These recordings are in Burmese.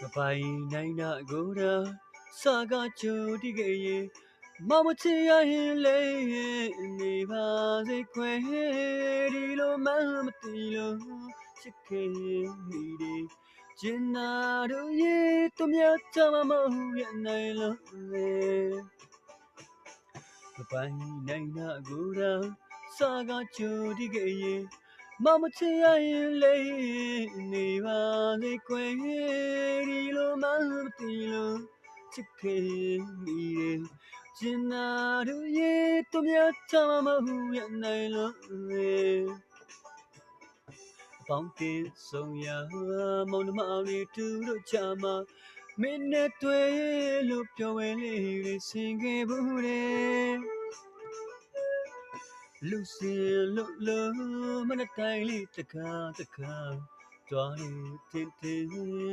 ကပိုင်နိုင်နာကိုရာစာကချိုတိကေရေမမချရရင်လေနေပါစေခွဲဒီလိုမှမသိလို့ချစ်ခင်မိတယ်ကျင်နာတို့ရေသူများချမမဟုတ်ရနိုင်လို့လေကပိုင်နိုင်နာကိုရာစာကချိုတိကေရေမမချရရင်လေနေ ပါစေခွဲဒီလိုမှမသိလို့ချစ်ခင်မိတယ်ကျင်နာတို့ရေသူများချမမဟုတ်ရနိုင်လို့လေပေါင်းတင်ဆုံးရမောင်နှမလေးတူတို့ချမှာမင်းနဲ့တွေ့လို့ပြောဝဲလေးတွေဆင်ခဲ့ဘူးတဲ့လူစင်လို့လို့မနက်တိုင်းလေးတကားတကား တွားနေတင်တင်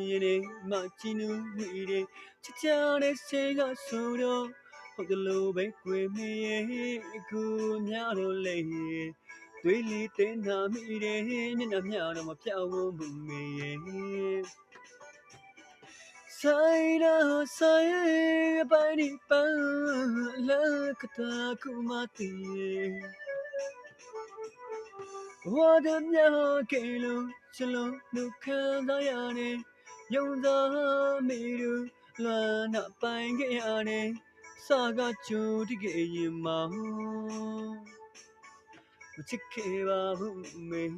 ရနေမချီနူမိတယ်ချစ်ချတဲ့ဆေးကဆိုတော့ဟုတ်တယ်လို့ပဲကွေမေးရဲ့အခုများတော့လေတွေးလီတင်နာမိတယ်မျက်နှာမြတော့မပြောင်းဘူးမေးရဲ့ဆိုင်ရာဆိုင်ရာပိုင်းဒီပန်းလက်ကတာကူမတီး 我的妙给了，是了，路看到呀呢，用着美如乱那半个呀呢，啥个就的给人忙，我只给吧不美。